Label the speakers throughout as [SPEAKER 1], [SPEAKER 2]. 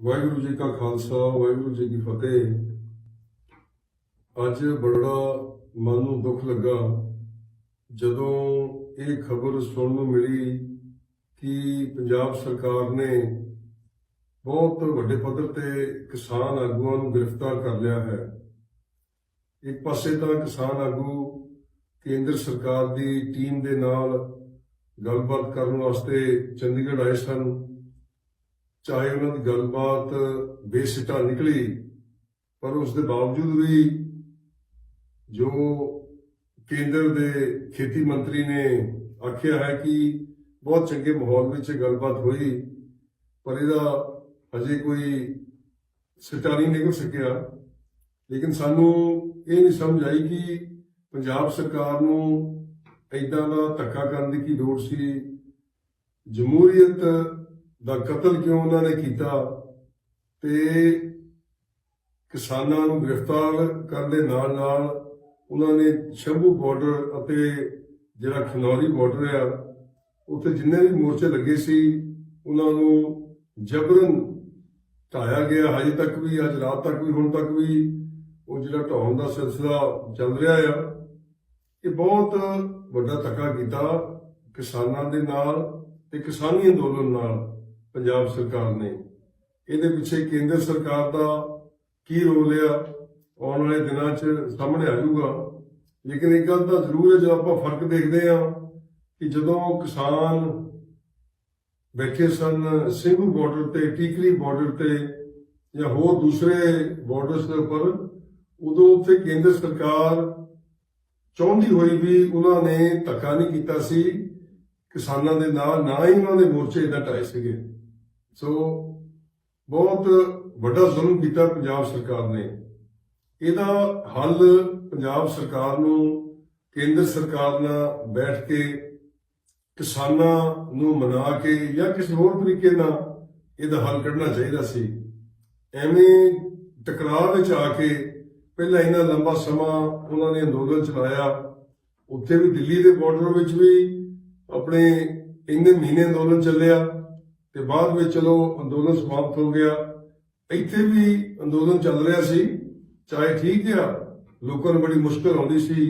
[SPEAKER 1] ਵਾਹਿਗੁਰੂ ਜੀ ਕਾ ਖਾਲਸਾ, ਵਾਹਿਗੁਰੂ ਜੀ ਕੀ ਫਤਿਹ। ਅੱਜ ਬੜਾ ਮਨ ਨੂੰ ਦੁੱਖ ਲੱਗਾ, ਜਦੋਂ ਇਹ ਖਬਰ ਸੁਣਨ ਨੂੰ ਮਿਲੀ ਕਿ ਪੰਜਾਬ ਸਰਕਾਰ ਨੇ ਬਹੁਤ ਵੱਡੇ ਪੱਧਰ ਤੇ ਕਿਸਾਨ ਆਗੂਆਂ ਨੂੰ ਗ੍ਰਿਫਤਾਰ ਕਰ ਲਿਆ ਹੈ। ਇੱਕ ਪਾਸੇ ਤਾਂ ਕਿਸਾਨ ਆਗੂ ਕੇਂਦਰ ਸਰਕਾਰ ਦੀ ਟੀਮ ਦੇ ਨਾਲ ਗੱਲਬਾਤ ਕਰਨ ਵਾਸਤੇ ਚੰਡੀਗੜ੍ਹ ਆਏ ਸਨ ਚਾਹੇ ਉਹਨਾਂ ਦੀ ਗੱਲਬਾਤ ਬੇਸਿੱਟਾ ਨਿਕਲੀ, ਪਰ ਉਸ ਦੇ ਬਾਵਜੂਦ ਵੀ ਜੋ ਕੇਂਦਰ ਦੇ ਖੇਤੀ ਮੰਤਰੀ ਨੇ ਆਖਿਆ ਹੈ ਕਿ ਬਹੁਤ ਚੰਗੇ ਮਾਹੌਲ ਵਿੱਚ ਗੱਲਬਾਤ ਹੋਈ, ਪਰ ਇਹਦਾ ਅਜੇ ਕੋਈ ਸਿੱਟਾ ਨਹੀਂ ਨਿਕਲ ਸਕਿਆ। ਲੇਕਿਨ ਸਾਨੂੰ ਇਹ ਨਹੀਂ ਸਮਝ ਆਈ ਕਿ ਪੰਜਾਬ ਸਰਕਾਰ ਨੂੰ ਐਦਾਂ ਦਾ ਧੱਕਾ ਕਰਨ ਦੀ ਕੀ ਲੋੜ ਸੀ। ਜਮਹੂਰੀਅਤ ਦਾ ਕਤਲ ਕਿਉਂ ਉਹਨਾਂ ਨੇ ਕੀਤਾ? ਤੇ ਕਿਸਾਨਾਂ ਨੂੰ ਗ੍ਰਿਫਤਾਰ ਕਰਨ ਦੇ ਨਾਲ ਨਾਲ ਉਹਨਾਂ ਨੇ ਸ਼ੰਭੂ ਬਾਰਡਰ ਅਤੇ ਜਿਹੜਾ ਖਨੌਰੀ ਬਾਰਡਰ ਆ, ਉੱਥੇ ਜਿੰਨੇ ਵੀ ਮੋਰਚੇ ਲੱਗੇ ਸੀ, ਉਹਨਾਂ ਨੂੰ ਜਬਰਨ ਢਾਇਆ ਗਿਆ। ਹਜੇ ਤੱਕ ਵੀ, ਅੱਜ ਰਾਤ ਤੱਕ ਵੀ, ਹੁਣ ਤੱਕ ਵੀ ਉਹ ਜਿਹੜਾ ਢਾਉਣ ਦਾ ਸਿਲਸਿਲਾ ਚੱਲ ਰਿਹਾ ਆ, ਇਹ ਬਹੁਤ ਵੱਡਾ ਧੱਕਾ ਕੀਤਾ ਕਿਸਾਨਾਂ ਦੇ ਨਾਲ ਤੇ ਕਿਸਾਨੀ ਅੰਦੋਲਨ ਨਾਲ। ਪੰਜਾਬ ਸਰਕਾਰ ਨੇ। ਇਹਦੇ ਪਿੱਛੇ ਕੇਂਦਰ ਸਰਕਾਰ ਦਾ ਕੀ ਰੋਲ ਆ, ਆਉਣ ਵਾਲੇ ਦਿਨਾਂ 'ਚ ਸਾਹਮਣੇ ਆ ਜਾਊਗਾ। ਲੇਕਿਨ ਇੱਕ ਗੱਲ ਤਾਂ ਜ਼ਰੂਰ ਹੈ, ਜਦੋਂ ਆਪਾਂ ਫ਼ਰਕ ਦੇਖਦੇ ਆ ਕਿ ਜਦੋਂ ਕਿਸਾਨ ਬੈਠੇ ਸਨ ਸਿੰਘੂ ਬਾਰਡਰ ਤੇ, ਟੀਕਰੀ ਬਾਰਡਰ ਤੇ ਜਾਂ ਹੋਰ ਦੂਸਰੇ ਬਾਰਡਰਸ ਦੇ ਉੱਪਰ, ਉਦੋਂ ਉੱਥੇ ਕੇਂਦਰ ਸਰਕਾਰ ਚਾਹੁੰਦੀ ਹੋਈ ਵੀ ਉਹਨਾਂ ਨੇ ਧੱਕਾ ਨਹੀਂ ਕੀਤਾ ਸੀ। ਕਿਸਾਨਾਂ ਦੇ ਨਾਲ ਨਾ ਹੀ ਉਹਨਾਂ ਦੇ ਮੋਰਚੇ ਇਦਾਂ ਟਾਏ ਸੀਗੇ। ਸੋ ਬਹੁਤ ਵੱਡਾ ਜ਼ੁਲਮ ਕੀਤਾ ਪੰਜਾਬ ਸਰਕਾਰ ਨੇ। ਇਹਦਾ ਹੱਲ ਪੰਜਾਬ ਸਰਕਾਰ ਨੂੰ, ਕੇਂਦਰ ਸਰਕਾਰ ਨਾਲ ਬੈਠ ਕੇ, ਕਿਸਾਨਾਂ ਨੂੰ ਮਨਾ ਕੇ ਜਾਂ ਕਿਸੇ ਹੋਰ ਤਰੀਕੇ ਨਾਲ ਇਹਦਾ ਹੱਲ ਕੱਢਣਾ ਚਾਹੀਦਾ ਸੀ। ਐਵੇਂ ਟਕਰਾਅ ਵਿੱਚ ਆ ਕੇ ਪਹਿਲਾਂ ਇਹਨਾਂ ਲੰਬਾ ਸਮਾਂ ਉਹਨਾਂ ਨੇ ਅੰਦੋਲਨ ਚਲਾਇਆ। ਉੱਥੇ ਵੀ ਦਿੱਲੀ ਦੇ ਬਾਰਡਰ ਵਿੱਚ ਵੀ ਆਪਣੇ ਇੰਨੇ ਮਹੀਨੇ ਅੰਦੋਲਨ ਚੱਲਿਆ। ਤੇ ਬਾਅਦ ਵਿੱਚ ਚਲੋ ਅੰਦੋਲਨ ਸਮਾਪਤ ਹੋ ਗਿਆ, ਇੱਥੇ ਵੀ ਅੰਦੋਲਨ ਚੱਲ ਰਿਹਾ ਸੀ। ਚਾਹੇ ਠੀਕ ਆ, ਲੋਕਾਂ ਨੂੰ ਬੜੀ ਮੁਸ਼ਕਲ ਆਉਂਦੀ ਸੀ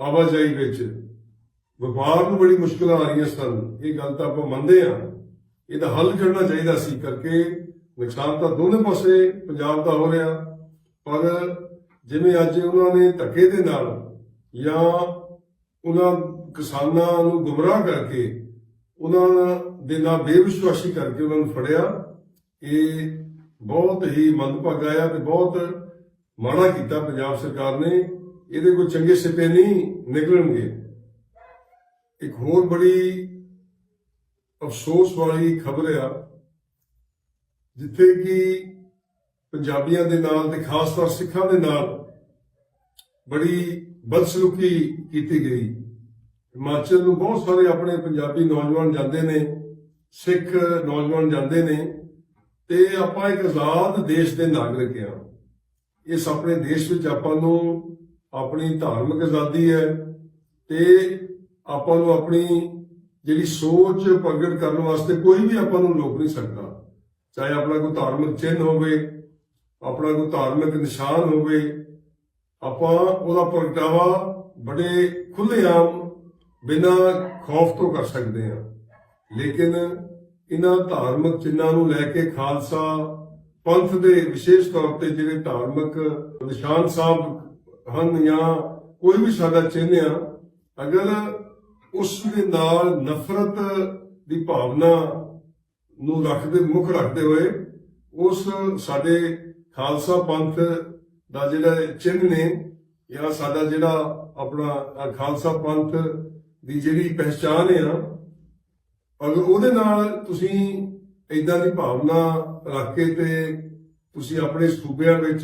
[SPEAKER 1] ਆਵਾਜਾਈ ਵਿੱਚ। ਵਪਾਰ ਨੂੰ ਬੜੀ ਮੁਸ਼ਕਲਾਂ ਆ ਰਹੀਆਂ ਸਨ। ਇਹ ਗੱਲ ਤਾਂ ਆਪਾਂ ਮੰਨਦੇ ਆ ਇਹਦਾ ਹੱਲ ਕਰਨਾ ਚਾਹੀਦਾ ਸੀ ਕਰਕੇ ਨੁਕਸਾਨ ਤਾਂ ਦੋਨੇ ਪਾਸੇ ਪੰਜਾਬ ਦਾ ਹੋ ਰਿਹਾ। ਪਰ ਜਿਵੇਂ ਅੱਜ ਉਹਨਾਂ ਨੇ ਧੱਕੇ ਦੇ ਨਾਲ ਜਾਂ ਉਹਨਾਂ ਕਿਸਾਨਾਂ ਨੂੰ ਗੁੰਮਰਾਹ ਕਰਕੇ ਉਹਨਾਂ ਦੇ ਨਾਲ ਬੇਵਿਸ਼ਵਾਸੀ ਕਰਕੇ ਉਹਨਾਂ ਨੂੰ ਫੜਿਆ। ਇਹ ਬਹੁਤ ਹੀ ਮੰਦਭਾਗਾ ਆ ਤੇ ਬਹੁਤ ਮਾੜਾ ਕੀਤਾ ਪੰਜਾਬ ਸਰਕਾਰ ਨੇ। ਇਹਦੇ ਕੋਈ ਚੰਗੇ ਸਿੱਟੇ ਨਹੀਂ ਨਿਕਲਣਗੇ। ਇੱਕ ਹੋਰ ਬੜੀ ਅਫਸੋਸ ਵਾਲੀ ਖਬਰ ਆ, ਜਿੱਥੇ ਕਿ ਪੰਜਾਬੀਆਂ ਦੇ ਨਾਲ ਤੇ ਖਾਸ ਤੌਰ ਸਿੱਖਾਂ ਦੇ ਨਾਲ ਬੜੀ ਬਦਸਲੂਕੀ ਕੀਤੀ ਗਈ। ਹਿਮਾਚਲ ਨੂੰ ਬਹੁਤ ਸਾਰੇ ਆਪਣੇ ਪੰਜਾਬੀ ਨੌਜਵਾਨ ਜਾਂਦੇ ਨੇ, ਸਿੱਖ ਨੌਜਵਾਨ ਜਾਂਦੇ ਨੇ ਤੇ ਆਪਾਂ ਇੱਕ ਆਜ਼ਾਦ ਦੇਸ਼ ਦੇ ਨਾਗਰਿਕ ਆ ਇਸ ਆਪਣੇ ਦੇਸ਼ ਵਿੱਚ ਆਪਾਂ ਨੂੰ ਆਪਣੀ ਧਾਰਮਿਕ ਆਜ਼ਾਦੀ ਹੈ ਤੇ ਆਪਾਂ ਨੂੰ ਆਪਣੀ ਜਿਹੜੀ ਸੋਚ ਪ੍ਰਗਟ ਕਰਨ ਵਾਸਤੇ ਕੋਈ ਵੀ ਆਪਾਂ ਨੂੰ ਰੋਕ ਨਹੀਂ ਸਕਦਾ। ਚਾਹੇ ਆਪਣਾ ਕੋਈ ਧਾਰਮਿਕ ਚਿੰਨ੍ਹ ਹੋਵੇ, ਆਪਣਾ ਕੋਈ ਧਾਰਮਿਕ ਨਿਸ਼ਾਨ ਹੋਵੇ, ਆਪਾਂ ਉਹਦਾ ਪ੍ਰਗਟਾਵਾ ਬੜੇ ਖੁੱਲ੍ਹੇਆਮ ਬਿਨਾਂ ਖੌਫ ਤੋਂ ਕਰ ਸਕਦੇ ਹਾਂ। ਲੇਕਿਨ ਇਹਨਾਂ ਧਾਰਮਿਕ ਚਿੰਨਾਂ ਨੂੰ ਲੈ ਕੇ ਖਾਲਸਾ ਪੰਥ ਦੇ ਵਿਸ਼ੇਸ਼ ਤੌਰ ਤੇ ਜਿਹੜੇ ਧਾਰਮਿਕ ਨਿਸ਼ਾਨ ਸਾਹਿਬ ਹਨ ਜਾਂ ਕੋਈ ਵੀ ਸਾਡਾ ਚਿੰਨ੍ਹ ਆ, ਅਗਰ ਉਸ ਦੇ ਨਾਲ ਨਫ਼ਰਤ ਦੀ ਭਾਵਨਾ ਨੂੰ ਰੱਖਦੇ, ਮੁੱਖ ਰੱਖਦੇ ਹੋਏ ਉਸ ਸਾਡੇ ਖਾਲਸਾ ਪੰਥ ਦਾ ਜਿਹੜਾ ਚਿੰਨ੍ਹ ਨੇ ਜਾਂ ਸਾਡਾ ਜਿਹੜਾ ਆਪਣਾ ਖਾਲਸਾ ਪੰਥ ਦੀ ਜਿਹੜੀ ਪਹਿਚਾਨ ਆ, ਅਗਰ ਉਹਦੇ ਨਾਲ ਤੁਸੀਂ ਇਦਾਂ ਦੀ ਭਾਵਨਾ ਰੱਖ ਕੇ ਤੇ ਤੁਸੀਂ ਆਪਣੇ ਸੂਬਿਆਂ ਵਿੱਚ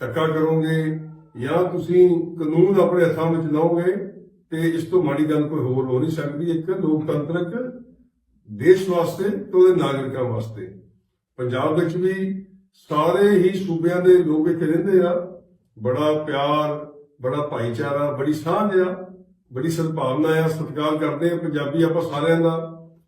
[SPEAKER 1] ਧੱਕਾ ਕਰੋਗੇ ਜਾਂ ਤੁਸੀਂ ਕਾਨੂੰਨ ਆਪਣੇ ਹੱਥਾਂ ਵਿੱਚ ਲਓਗੇ, ਤੇ ਇਸ ਤੋਂ ਮਾੜੀ ਗੱਲ ਕੋਈ ਹੋਰ ਹੋ ਨਹੀਂ ਸਕਦੀ, ਇੱਕ ਲੋਕਤੰਤਰਕ ਦੇਸ਼ ਵਾਸਤੇ ਤੇ ਉਹਦੇ ਨਾਗਰਿਕਾਂ ਵਾਸਤੇ। ਪੰਜਾਬ ਵਿੱਚ ਵੀ ਸਾਰੇ ਹੀ ਸੂਬਿਆਂ ਦੇ ਲੋਕ ਇੱਥੇ ਰਹਿੰਦੇ ਆ। ਬੜਾ ਪਿਆਰ, ਬੜਾ ਭਾਈਚਾਰਾ, ਬੜੀ ਸਾਂਝ ਆ। ਬੜੀ ਸਦਭਾਵਨਾ ਆ ਸਤਿਕਾਰ ਕਰਦੇ ਆ ਪੰਜਾਬੀ ਆਪਾਂ ਸਾਰਿਆਂ ਦਾ।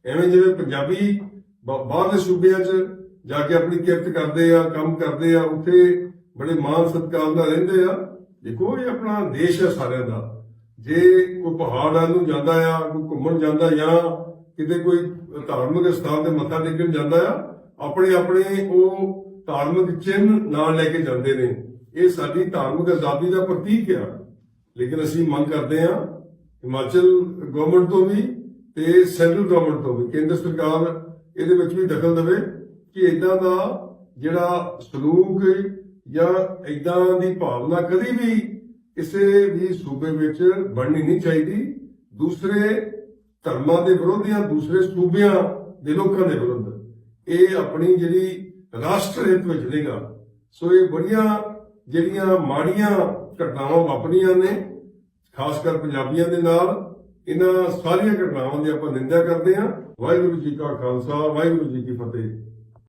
[SPEAKER 1] ਐਵੇਂ ਜਿਵੇਂ ਪੰਜਾਬੀ ਬਾਹਰਲੇ ਸੂਬਿਆਂ 'ਚ ਜਾ ਕੇ ਆਪਣੀ ਕਿਰਤ ਕਰਦੇ ਆ, ਕੰਮ ਕਰਦੇ ਆ, ਉੱਥੇ ਬੜੇ ਮਾਣ ਸਤਿਕਾਰ ਨਾਲ ਰਹਿੰਦੇ ਆ। ਦੇਖੋ ਇਹ ਆਪਣਾ ਦੇਸ਼ ਹੈ ਸਾਰਿਆਂ ਦਾ। ਜੇ ਕੋਈ ਪਹਾੜਾਂ ਨੂੰ ਜਾਂਦਾ ਆ, ਕੋਈ ਘੁੰਮਣ ਜਾਂਦਾ ਜਾਂ ਕਿਤੇ ਕੋਈ ਧਾਰਮਿਕ ਸਥਾਨ ਤੇ ਮੱਥਾ ਟੇਕਣ ਜਾਂਦਾ ਆ, ਆਪਣੇ ਆਪਣੇ ਉਹ ਧਾਰਮਿਕ ਚਿੰਨ੍ਹ ਨਾਲ ਲੈ ਕੇ ਜਾਂਦੇ ਨੇ। ਇਹ ਸਾਡੀ ਧਾਰਮਿਕ ਆਜ਼ਾਦੀ ਦਾ ਪ੍ਰਤੀਕ ਆ। ਲੇਕਿਨ ਅਸੀਂ ਮੰਗ ਕਰਦੇ ਹਾਂ ਹਿਮਾਚਲ ਗਵਰਨਮੈਂਟ ਤੋਂ ਵੀ ਤੇ ਸੈਂਟਰਲ ਗਵਰਨਮੈਂਟ ਤੋਂ ਵੀ, ਕੇਂਦਰ ਸਰਕਾਰ ਇਹਦੇ ਵਿੱਚ ਵੀ ਦਖਲ ਦੇਵੇ ਕਿ ਇਦਾਂ ਦਾ ਜਿਹੜਾ ਸਲੂਕ ਜਾਂ ਇਦਾਂ ਦੀ ਭਾਵਨਾ ਕਦੀ ਵੀ ਕਿਸੇ ਵੀ ਸੂਬੇ ਵਿੱਚ ਬਣਨੀ ਨਹੀਂ ਚਾਹੀਦੀ। ਦੂਸਰੇ ਧਰਮਾਂ ਦੇ ਵਿਰੁੱਧ ਜਾਂ ਦੂਸਰੇ ਸੂਬਿਆਂ ਦੇ ਲੋਕਾਂ ਦੇ ਵਿਰੁੱਧ ਇਹ ਆਪਣੀ ਜਿਹੜੀ ਰਾਸ਼ਟਰ ਹਿੱਤ ਵਿੱਚ ਨਹੀਂਗਾ ਸੋ ਇਹ ਬੜੀਆਂ ਜਿਹੜੀਆਂ ਮਾੜੀਆਂ ਘਟਨਾਵਾਂ ਵਾਪਰੀਆਂ ਨੇ ਖਾਸ ਕਰ ਪੰਜਾਬੀਆਂ ਦੇ ਨਾਲ ਇਹਨਾਂ ਸਾਰੀਆਂ ਘਟਨਾਵਾਂ ਦੀ ਆਪਾਂ ਨਿੰਦਾ ਕਰਦੇ ਹਾਂ। ਵਾਹਿਗੁਰੂ ਜੀ ਕਾ ਖਾਲਸਾ, ਵਾਹਿਗੁਰੂ ਜੀ ਕੀ ਫਤਿਹ।